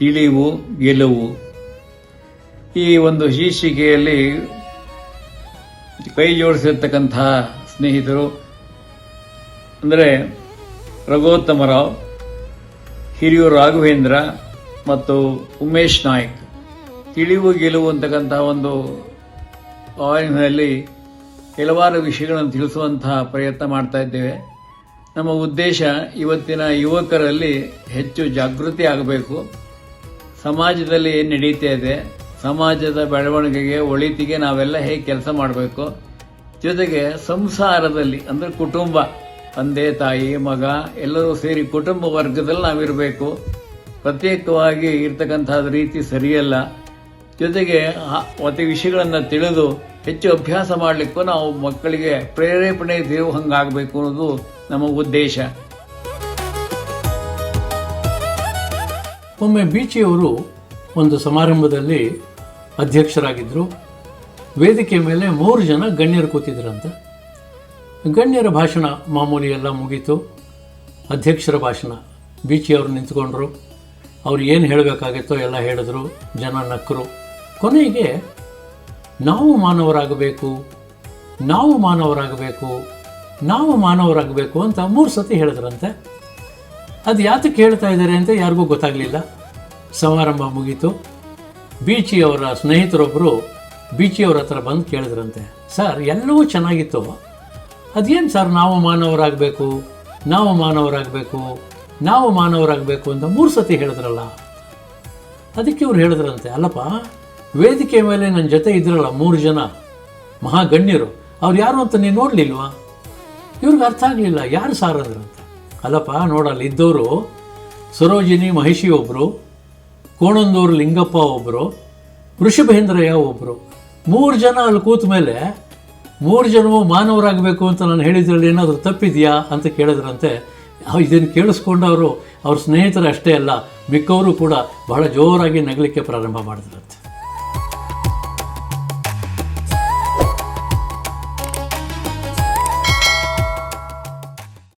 ತಿಳಿವು ಗೆಲುವು. ಈ ಒಂದು ಶೀರ್ಷಿಕೆಯಲ್ಲಿ ಕೈ ಜೋಡಿಸಿರ್ತಕ್ಕಂತಹ ಸ್ನೇಹಿತರು, ಅಂದರೆ ರಘೋತ್ತಮರಾವ್ ಹಿರಿಯೂರು ರಾಘವೇಂದ್ರ ಮತ್ತು ಉಮೇಶ್ ನಾಯ್ಕ್. ತಿಳಿವು ಗೆಲುವು ಅಂತಕ್ಕಂಥ ಒಂದು ಆಯಿನಲ್ಲಿ ಕೆಲವಾರು ವಿಷಯಗಳನ್ನು ತಿಳಿಸುವಂತಹ ಪ್ರಯತ್ನ ಮಾಡ್ತಾ ಇದ್ದೇವೆ. ನಮ್ಮ ಉದ್ದೇಶ ಇವತ್ತಿನ ಯುವಕರಲ್ಲಿ ಹೆಚ್ಚು ಜಾಗೃತಿ ಆಗಬೇಕು. ಸಮಾಜದಲ್ಲಿ ಏನು ನಡೀತಾ ಇದೆ? ಸಮಾಜದ ಬೆಳವಣಿಗೆಗೆ ಒಳಿತಿಗೆ ನಾವೆಲ್ಲ ಹೇಗೆ ಕೆಲಸ ಮಾಡಬೇಕು? ಜೊತೆಗೆ ಸಂಸಾರದಲ್ಲಿ ಅಂದರೆ ಕುಟುಂಬ, ತಂದೆ, ತಾಯಿ, ಮಗ ಎಲ್ಲರೂ ಸೇರಿ ಕುಟುಂಬ ವರ್ಗದಲ್ಲಿ ನಾವಿರಬೇಕು. ಪ್ರತ್ಯೇಕವಾಗಿ ಇರ್ತಕ್ಕಂಥ ರೀತಿ ಸರಿಯಲ್ಲ. ಜೊತೆಗೆ ಅತಿ ವಿಷಯಗಳನ್ನು ತಿಳಿದು ಹೆಚ್ಚು ಅಭ್ಯಾಸ ಮಾಡಲಿಕ್ಕೂ ನಾವು ಮಕ್ಕಳಿಗೆ ಪ್ರೇರೇಪಣೆ ದೇವು ಹಂಗಾಗಬೇಕು ಅನ್ನೋದು ನಮ್ಮ ಉದ್ದೇಶ. ಒಮ್ಮೆ ಬೀಚಿಯವರು ಒಂದು ಸಮಾರಂಭದಲ್ಲಿ ಅಧ್ಯಕ್ಷರಾಗಿದ್ದರು ವೇದಿಕೆ ಮೇಲೆ ಮೂರು ಜನ ಗಣ್ಯರು ಕೂತಿದ್ರಂತೆ. ಗಣ್ಯರ ಭಾಷಣ ಮಾಮೂಲಿ ಎಲ್ಲ ಮುಗೀತು. ಅಧ್ಯಕ್ಷರ ಭಾಷಣ. ಬೀಚಿಯವರು ನಿಂತ್ಕೊಂಡ್ರು. ಅವ್ರು ಏನು ಹೇಳಬೇಕಾಗಿತ್ತೋ ಎಲ್ಲ ಹೇಳಿದ್ರು. ಜನ ನಕ್ಕರು ಕೊನೆಗೆ, ನಾವು ಮಾನವರಾಗಬೇಕು ನಾವು ಮಾನವರಾಗಬೇಕು ನಾವು ಮಾನವರಾಗಬೇಕು ಅಂತ ಮೂರು ಸತಿ ಹೇಳಿದ್ರಂತೆ. ಅದು ಯಾತಕ್ಕೆ ಹೇಳ್ತಾ ಇದ್ದಾರೆ ಅಂತ ಯಾರಿಗೂ ಗೊತ್ತಾಗಲಿಲ್ಲ. ಸಮಾರಂಭ ಮುಗೀತು. ಬೀಚಿಯವರ ಸ್ನೇಹಿತರೊಬ್ಬರು ಬೀಚಿಯವ್ರ ಹತ್ರ ಬಂದು ಕೇಳಿದ್ರಂತೆ, ಸರ್, ಎಲ್ಲವೂ ಚೆನ್ನಾಗಿತ್ತು. ಅದೇನು ಸರ್, ನಾವು ಮಾನವರಾಗಬೇಕು ನಾವು ಮಾನವರಾಗಬೇಕು ನಾವು ಮಾನವರಾಗಬೇಕು ಅಂತ ಮೂರು ಸತಿ ಹೇಳಿದ್ರಲ್ಲ? ಅದಕ್ಕೆ ಇವ್ರು ಹೇಳಿದ್ರಂತೆ, ಅಲ್ಲಪ್ಪ, ವೇದಿಕೆ ಮೇಲೆ ನನ್ನ ಜೊತೆ ಇದ್ರಲ್ಲ ಮೂರು ಜನ ಮಹಾಗಣ್ಯರು, ಅವ್ರು ಯಾರು ಅಂತ ನೀನು ನೋಡಲಿಲ್ವಾ? ಇವ್ರಿಗೆ ಅರ್ಥ ಆಗಲಿಲ್ಲ, ಯಾರು ಸಾರ್ ಅಂದ್ರಂತೆ ಅಲ್ಲಪ್ಪ ನೋಡಲ್ಲಿ ಇದ್ದವರು ಸರೋಜಿನಿ ಮಹಿಷಿ ಒಬ್ಬರು ಕೋಣಂದೂರು ಲಿಂಗಪ್ಪ ಒಬ್ಬರು ವೃಷಭೇಂದ್ರಯ್ಯ ಒಬ್ಬರು ಮೂರು ಜನ ಅಲ್ಲಿ ಕೂತ ಮೇಲೆ ಮೂರು ಜನವು ಮಾನವರಾಗಬೇಕು ಅಂತ ನಾನು ಹೇಳಿದ್ರಲ್ಲಿ ಏನಾದರೂ ತಪ್ಪಿದೆಯಾ ಅಂತ ಕೇಳಿದ್ರಂತೆ. ಇದನ್ನು ಕೇಳಿಸ್ಕೊಂಡು ಅವರು, ಅವ್ರ ಸ್ನೇಹಿತರು ಅಷ್ಟೇ ಅಲ್ಲ, ಮಿಕ್ಕವರು ಕೂಡ ಬಹಳ ಜೋರಾಗಿ ನಗಲಿಕ್ಕೆ ಪ್ರಾರಂಭ ಮಾಡಿದ್ರಂತೆ.